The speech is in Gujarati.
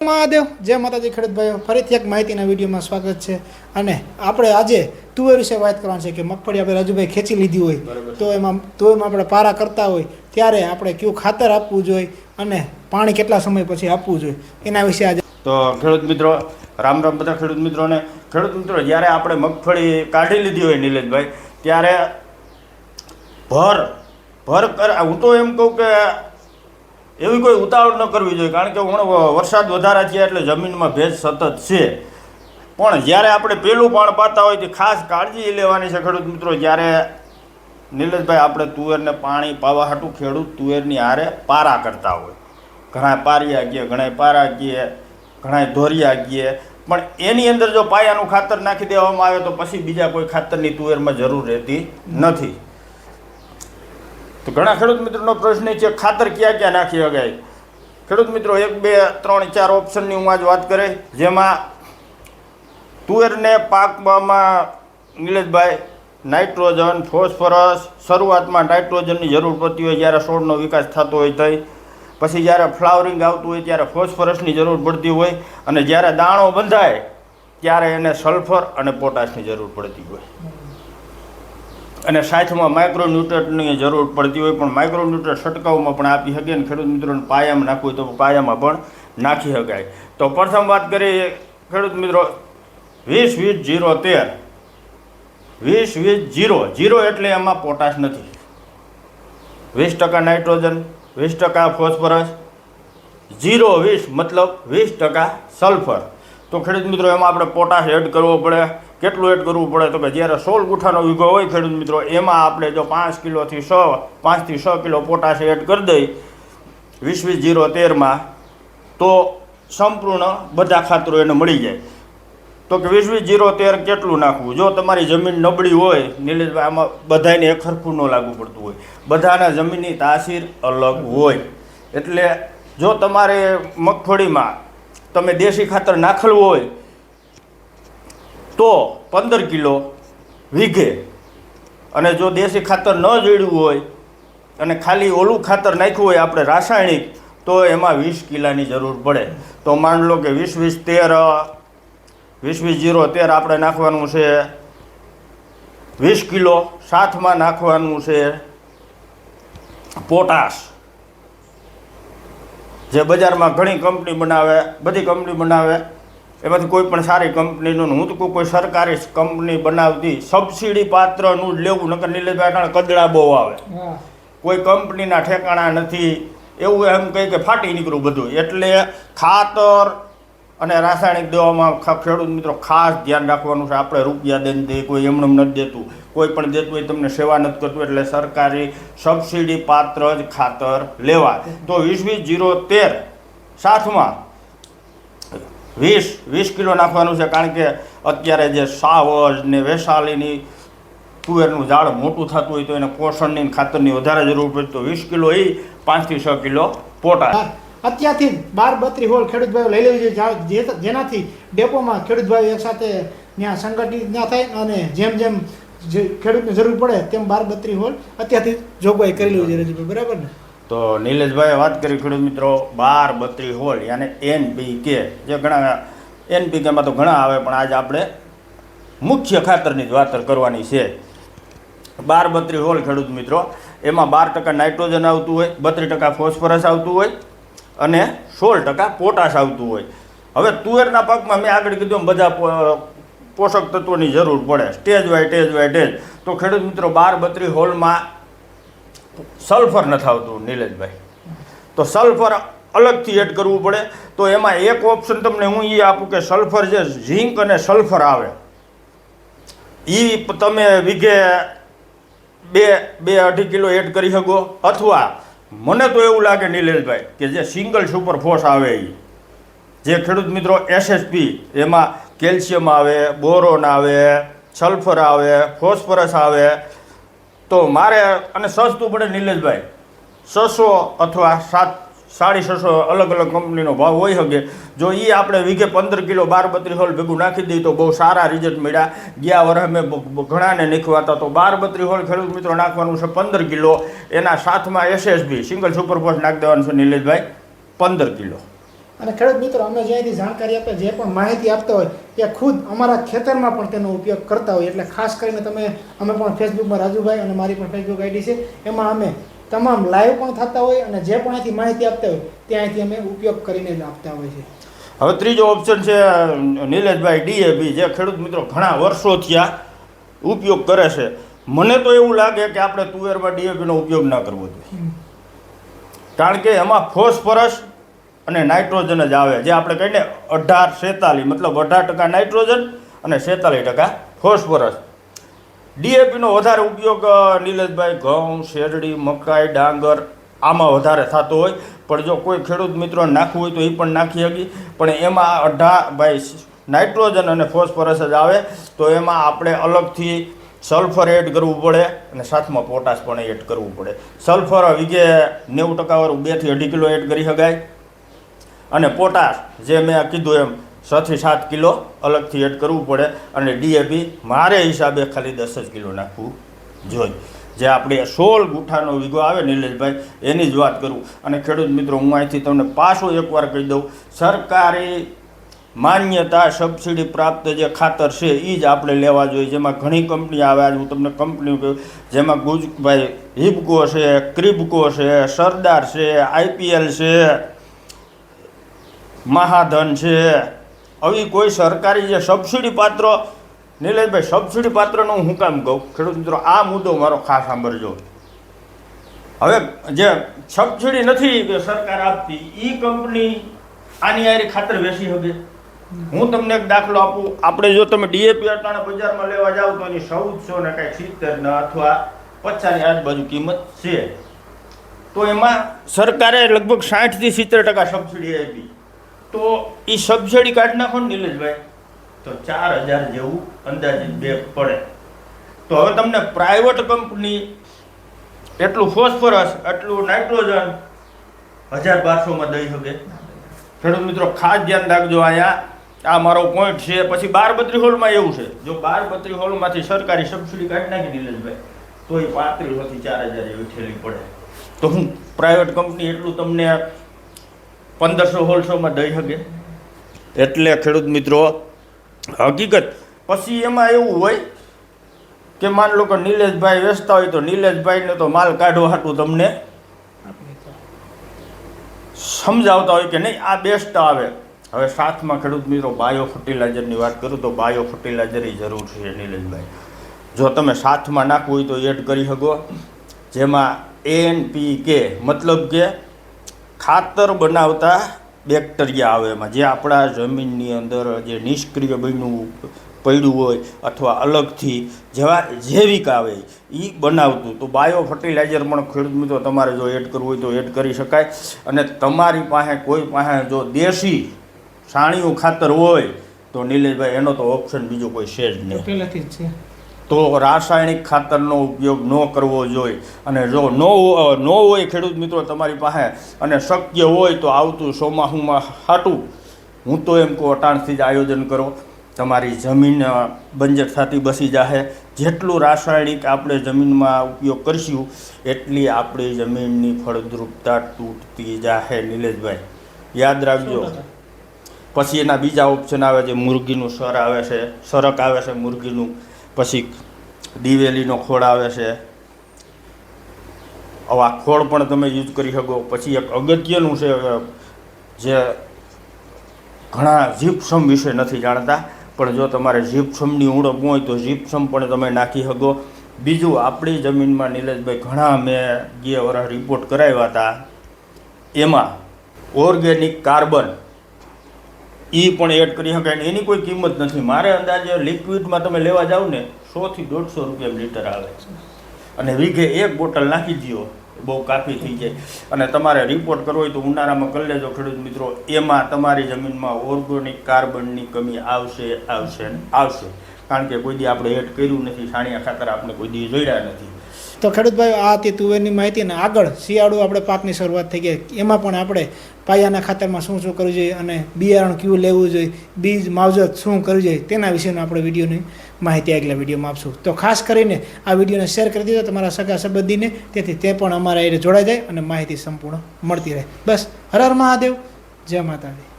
મહાદેવ. જય માતાજી ખેડૂત ભાઈઓ. ફરીથી એક માહિતીના વિડીયોમાં સ્વાગત છે. અને આપણે આજે તુવેર વિશે વાત કરવાની છે કે મગફળી આપણે રાજુભાઈ ખેંચી લીધી હોય. તો એમાં તુવેરમાં આપણે પારા કરતા હોય. ત્યારે આપણે કયું ખાતર આપવું જોઈએ અને પાણી કેટલા સમય પછી આપવું જોઈએ. એના વિશે આજે તો ખેડૂત મિત્રો રામ રામ બધા ખેડૂત મિત્રોને. ખેડૂત મિત્રો જ્યારે આપણે મગફળી કાઢી લીધી હોય નિલેશભાઈ ત્યારે ભર ભર કર હું તો એમ કહું કે એવી કોઈ ઉતાવળ ન કરવી જોઈએ, કારણ કે હમણાં વરસાદ વધારે થયા એટલે જમીનમાં ભેજ સતત છે. પણ જ્યારે આપણે પેલું પાણ પાતા હોય તે ખાસ કાળજી લેવાની છે ખેડૂત મિત્રો. જ્યારે નીલજભાઈ આપણે તુવેરને પાણી પાવા હાટું ખેડૂત તુવેરની હારે પારા કરતા હોય. ઘણા પારિયા ગીએ ઘણા પારા ગીએ ઘણા ધોરિયા ગીએ. પણ એની અંદર જો પાયાનું ખાતર નાખી દેવામાં આવે તો પછી બીજા કોઈ ખાતરની તુવેરમાં જરૂર રહેતી નથી. તો ઘણા ખેડૂત મિત્રોનો પ્રશ્ન છે, ખાતર ક્યાં ક્યાં નાખી શકાય ખેડૂત મિત્રો, એક, બે, ત્રણ, ચાર ઓપ્શનની હું આજ વાત કરે જેમાં તુવેરને પાકવામાં નિલેશભાઈ, નાઇટ્રોજન, ફોસ્ફરસ, શરૂઆતમાં નાઇટ્રોજનની જરૂર પડતી હોય જ્યારે છોડનો વિકાસ થતો હોય તઈ, પછી જ્યારે ફ્લાવરિંગ આવતું હોય ત્યારે ફોસ્ફરસની જરૂર પડતી હોય, અને જ્યારે દાણો બંધાય, ત્યારે એને સલ્ફર અને પોટાશની જરૂર પડતી હોય. અને સાથમાં માઇક્રોન્યુટ્રન્ટની જરૂર પડતી હોય પણ માઇક્રોન્યુટ્રન્ટ છંટકાવમાં પણ આપી શકીએ અને ખેડૂત મિત્રોને પાયામાં નાખવું તો પાયામાં પણ નાખી શકાય. તો પ્રથમ વાત કરીએ ખેડૂત મિત્રો, વીસ વીસ જીરો તેર. વીસ વીસ જીરો. જીરો એટલે એમાં પોટાશ નથી. વીસ ટકા નાઇટ્રોજન, વીસ ટકા ફોસ્ફરસ. જીરો વીસ મતલબ વીસ ટકા સલ્ફર. તો ખેડૂત મિત્રો, એમાં આપણે પોટાશ એડ કરવો પડે. કેટલું એડ કરવું પડે? તો કે જ્યારે સોળ ગુઠાનો વીઘો હોય ખેડૂત મિત્રો, એમાં આપણે જો પાંચ કિલોથી છ, પાંચથી છ કિલો પોટાશ એડ કરી દઈ વીસ વીસ જીરો તેરમાં, તો સંપૂર્ણ બધા ખાતરો એને મળી જાય. તો કે વીસ વીસ જીરો તેર કેટલું નાખવું? જો તમારી જમીન નબળી હોય નીલેશભાઈ આમાં બધાને એક ન લાગુ પડતું હોય. બધાના જમીનની તાસીર અલગ હોય. એટલે જો તમારે મગફળીમાં તમે દેશી ખાતર નાખેલું હોય તો પંદર કિલો વીઘે. અને જો દેશી ખાતર ન જોડ્યું હોય અને ખાલી ઓલું ખાતર નાખ્યું હોય આપણે રાસાયણિક, તો એમાં વીસ કિલાની જરૂર પડે. તો માન લો કે વીસ વીસ તેર, વીસ વીસ જીરો તેર આપણે નાખવાનું છે. વીસ કિલો સાથમાં નાખવાનું છે પોટાશ. જે બજારમાં ઘણી કંપની બનાવે, બધી કંપની બનાવે. એમાંથી કોઈ પણ સારી કંપનીનું હું તો કોઈ કોઈ સરકારી કંપની બનાવતી સબસિડી પાત્રનું જ લેવું નકર નિલેશભાઈ કદડા બહુ આવે. કોઈ કંપનીના ઠેકાણા નથી. એવું એમ કહી કે ફાટી નીકળ્યું બધું. એટલે ખાતર અને રાસાયણિક દવામાં ખેડૂત મિત્રો ખાસ ધ્યાન રાખવાનું છે. આપણે રૂપિયા દઈને દે કોઈ એમને નથી દેતું. કોઈ પણ દેતું હોય તમને સેવા નથી કરતું. એટલે સરકારી સબસિડી પાત્ર જ ખાતર લેવા તો વીસ વીસ જીરો તેર સાથમાં વીસ વીસ કિલો નાખવાનું છે કારણ કે અત્યારે જે સાવજ ને વૈશાલીની તુવેરનું ઝાડ મોટું થતું હોય તો એને પોષણની ખાતરની વધારે જરૂર પડે તો વીસ કિલો એ પાંચથી છ કિલો પોટા અત્યારથી બાર બત્રી હોલ ખેડૂત ભાઈઓ લઈ લેવી જોઈએ. જેનાથી ડેપોમાં ખેડૂત ભાઈઓ એકસાથે ત્યાં સંગઠિત ના થાય અને જેમ જેમ ખેડૂતને જરૂર પડે તેમ બાર બત્રી હોલ અત્યારથી જોગવાઈ કરી લેવી જોઈએ બરાબર ને? તો નિલેશભાઈએ વાત કરી, ખેડૂત મિત્રો, બાર બત્રી હોલ, યાને એન બી કે જે ઘણા એન બી કેમાં તો ઘણા આવે, પણ આજે આપણે મુખ્ય ખાતરની જ વાત કરવાની છે. બાર બત્રી હોલ, ખેડૂત મિત્રો, એમાં બાર ટકા નાઇટ્રોજન આવતું હોય બત્રીસ ટકા ફોસ્ફરસ આવતું હોય, અને સોળ ટકા પોટાશ આવતું હોય. હવે તુવેરના પાકમાં મેં આગળ કીધું બધા પોષક તત્વોની જરૂર પડે. Stage Y stage Y, stage. તો ખેડૂત મિત્રો, બાર બત્રી હોલમાં સલ્ફર નથી આવતું નિલેશભાઈ. તો સલ્ફર અલગથી એડ કરવું પડે. તો એમાં એક ઓપ્શન તમને હું એ આપું કે સલ્ફર જે ઝીંક અને સલ્ફર આવે એ તમે વીઘે બે બે અઢી કિલો એડ કરી શકો. અથવા મને તો એવું લાગે નિલેશભાઈ કે જે સિંગલ સુપર ફોર્સ આવે એ જે ખેડૂત મિત્રો એસએસપી એમાં કેલ્શિયમ આવે, બોરોન આવે, સલ્ફર આવે, ફોસ્ફરસ આવે તો મારે અને સસ્તું પડે નિલેશભાઈ. છસો અથવા સાત, સાડી છસો અલગ અલગ કંપનીનો ભાવ હોઈ શકે. જો એ આપણે વીઘે પંદર કિલો બાર બત્રીસ હોલ ભેગું નાખી દઈએ તો બહુ સારા રિઝલ્ટ મળ્યા. ગયા વર્ષે મેં બ- બ- ઘણાને નીકળવાતા તો બાર બત્રીસ હોલ ખેડૂત મિત્રો નાખવાનું છે પંદર કિલો. એના સાથમાં એસએસબી સિંગલ સુપરફોસ્ટ નાખી દેવાનું છે નિલેશભાઈ. પંદર કિલો. અને ખેડૂત મિત્રો અમે જે અહીંથી જાણકારી આપે જે પણ માહિતી આપતા હોય એ ખુદ અમારા ખેતરમાં પણ તેનો ઉપયોગ કરતા હોય. એટલે ખાસ કરીને તમે અમે પણ ફેસબુકમાં રાજુભાઈ અને મારી પણ ફેસબુક આઈડી છે. એમાં અમે તમામ લાઈવ પણ થતા હોય અને જે પણ અહીંથી માહિતી આપતા હોય ત્યાંથી અમે ઉપયોગ કરીને જ આપતા હોય છે. હવે ત્રીજો ઓપ્શન છે નિલેશભાઈ ડીએબી જે ખેડૂત મિત્રો ઘણા વર્ષોથી આ ઉપયોગ કરે છે. મને તો એવું લાગે કે આપણે તુવેરમાં ડીએબીનો ઉપયોગ ના કરવો જોઈએ. કારણ કે એમાં ફોસ્ફરસ અને નાઇટ્રોજન જ આવે. જે આપણે કહીને અઢાર સેતાલીસ મતલબ અઢાર ટકા નાઇટ્રોજન અને સેતાલીસ ટકા ફોસ્ફરસ. ડીએપીનો વધારે ઉપયોગ નીલેશભાઈ, ઘઉં, શેરડી, મકાઈ, ડાંગર, આમાં વધારે થતો હોય. પણ જો કોઈ ખેડૂત મિત્રો નાખવું હોય તો એ પણ નાખી શકી. પણ એમાં અઢાર ભાઈ, નાઇટ્રોજન અને ફોસ્ફરસ જ આવે. તો એમાં આપણે અલગથી સલ્ફર એડ કરવું પડે અને સાથમાં પોટાશ પણ એડ કરવું પડે. સલ્ફર વીઘે નેવું ટકાવાળું બેથી અઢી કિલો એડ કરી શકાય. અને પોટાશ, જે મેં કીધું એમ, છથી સાત કિલો અલગથી એડ કરવું પડે અને ડીએપી મારે હિસાબે ખાલી દસ જ કિલો નાખવું જોઈએ. જે આપણે સોળ ગુઠાનો વિગો આવે નિલેશભાઈ, એની જ વાત કરું. અને ખેડૂત મિત્રો, હું અહીંથી તમને પાછું એકવાર કહી દઉં, સરકારી માન્યતા સબસિડી પ્રાપ્ત જે ખાતર છે એ જ આપણે લેવા જોઈએ. જેમાં ઘણી કંપની આવે, આજે હું તમને કંપની કહું, જેમાં ગુજભાઈ હિબકો છે ક્રિબકો છે, સરદાર છે, આઈપીએલ છે મહાધન છે. આવી કોઈ સરકારી જે સબસિડી પાત્ર, નિલેશભાઈ સબસિડી પાત્રનું હું કામ કહું? ખેડૂત મિત્રો, આ મુદ્દો મારો ખાસ સાંભળજો. હવે જે સબસિડી નથી સરકાર આપતી એ કંપની આની આરી ખાતર વેચી શકે. હું તમને એક દાખલો આપું. આપણે જો તમે ડીએપી અટાણા બજારમાં લેવા જાઓ તો એની ચૌદસો ને કાંઈ સિત્તેર ને અથવા પચાસની આજુબાજુ કિંમત છે. તો એમાં સરકારે લગભગ સાઠથી સિત્તેર ટકા સબસિડી આપી. તો એ સબસિડી કાઢી નાખો ને નિલેશભાઈ. તો ચાર હજાર જેવું અંદાજે બે પડે. તો હવે તમને પ્રાઇવેટ કંપની એટલું ફોસ્ફરસ એટલું નાઇટ્રોજન હજાર બારસોમાં દઈ શકે. ખેડૂત મિત્રો, ખાસ ધ્યાન રાખજો અહીંયા. આ મારો પોઈન્ટ છે. પછી બાર બત્રી હોલમાં એવું છે. જો બાર બત્રી હોલમાંથી સરકારી સબસિડી કાઢી નાખી નિલેશભાઈ તો એ પાંત્રીસોથી ચાર હજાર એવી ઠેલી પડે. તો હું પ્રાઇવેટ કંપની એટલું તમને પંદરસો હોલસોમાં દઈ શકે એટલે ખેડૂત મિત્રો હકીકત. પછી એમાં એવું હોય કે માન લો કે નિલેશભાઈ વેચતા હોય તો નિલેશભાઈને તો માલ કાઢવા હાટું તમને. સમજાવતા હોય કે નહીં આ બેસ્ટ આવે. હવે સાથમાં ખેડૂત મિત્રો બાયો ફર્ટિલાઇઝરની વાત કરું તો બાયો ફર્ટિલાઇઝરની જરૂર છે નિલેશભાઈ. જો તમે સાથમાં નાખવું હોય તો એડ કરી શકો જેમાં એન પી કે મતલબ કે ખાતર બનાવતા બેક્ટેરિયા આવે એમાં. જે આપણા જમીનની અંદર જે નિષ્ક્રિય બન્યું પડ્યું હોય અથવા અલગથી જેવા જૈવિક આવે એ બનાવતું. તો બાયો ફર્ટિલાઇઝર પણ ખેડૂત મિત્રો તમારે જો એડ કરવું હોય તો એડ કરી શકાય. અને તમારી પાસે, કોઈ પાસે જો દેશી છાણિયું ખાતર હોય, તો નિલેશભાઈ એનો તો ઓપ્શન બીજો કોઈ છે જ નહીં. પહેલાંથી જ છે. તો રાસાયણિક ખાતરનો ઉપયોગ ન કરવો જોઈએ. અને જો ન ન હોય ખેડૂત મિત્રો તમારી પાસે અને શક્ય હોય તો આવતું ચોમાસુમાં હાટું. હું તો એમ કહું અટાણથી જ આયોજન કરો. તમારી જમીન બંજર થતી બસી જાહે. જેટલું રાસાયણિક આપણે જમીનમાં ઉપયોગ કરીશું એટલી આપણી જમીનની ફળદ્રુપતા તૂટતી જાહે નિલેશભાઈ. યાદ રાખજો. પછી એના બીજા ઓપ્શન આવે છે મુરગીનું સર આવે છે સરક આવે છે મુરગીનું પછી દિવેલીનો ખોળ આવે છે. આવા ખોળ પણ તમે યુઝ કરી શકો. પછી એક અગત્યનું છે જે ઘણા જીપ્સમ વિશે નથી જાણતા, પણ જો તમારે જીપ્સમની ઉણપ હોય તો જીપ્સમ પણ તમે નાખી શકો. બીજું, આપણી જમીનમાં નિલેશભાઈ ઘણા મેં ગયા વર્ષ રિપોર્ટ કરાવ્યા હતા. એમાં ઓર્ગેનિક કાર્બન એ પણ એડ કરી શકાય ને એની કોઈ કિંમત નથી. મારે અંદાજે લિક્વિડમાં તમે લેવા જાઓ ને સોથી દોઢસો રૂપિયા લીટર આવે. છે અને વીઘે એક બોટલ નાખી દો બહુ કાફી થઈ જાય. અને તમારે રિપોર્ટ કરવો હોય તો ઉનાળામાં કરી લેજો ખેડૂત મિત્રો. એમાં તમારી જમીનમાં ઓર્ગોનિક કાર્બનની કમી આવશે આવશે આવશે. કારણ કે કોઈ દી આપણે એડ કર્યું નથી. છાણિયા ખાતર આપણે કોઈ દી જોડ્યા નથી. તો ખેડૂતભાઈ આ હતી તુવેરની માહિતી અને આગળ શિયાળુ આપણે પાકની શરૂઆત થઈ ગઈ. એમાં પણ આપણે પાયાના ખાતરમાં શું શું કરવું જોઈએ અને બિયારણ કયું લેવું જોઈએ, બીજ, માવજત શું કરવું જોઈએ, તેના વિશેનો આપણે વિડીયોની માહિતી આગલા વિડીયોમાં આપશું. તો ખાસ કરીને આ વિડીયોને શેર કરી દીધો, તમારા સગા સંબંધીને, તેથી તે પણ અમારા એ જોડાઈ જાય અને માહિતી સંપૂર્ણ મળતી રહે. બસ, હર હર મહાદેવ, જય માતાજી.